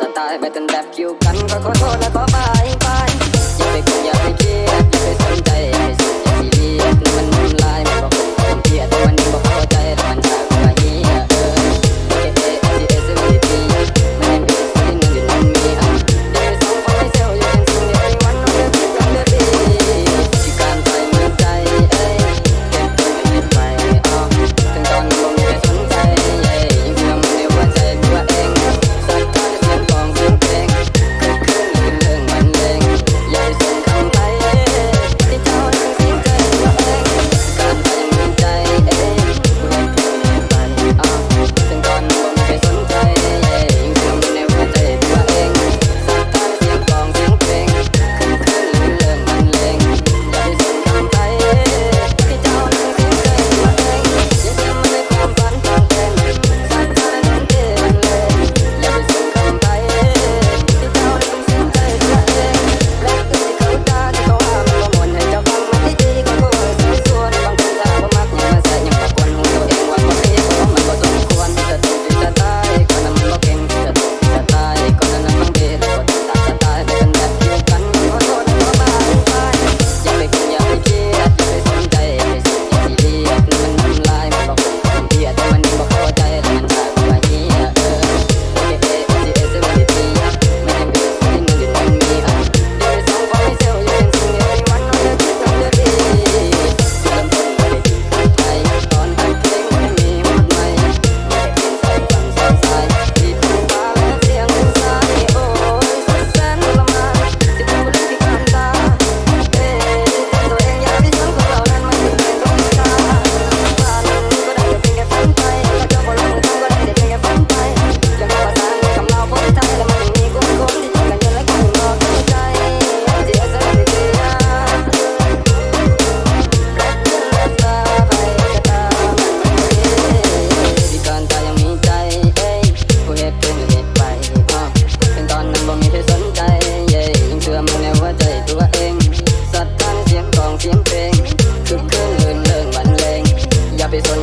สไตล์ไปจนแบบคิวกันก็ขอโทษและขอไปไปอย่าไปกดอย่าไป Happy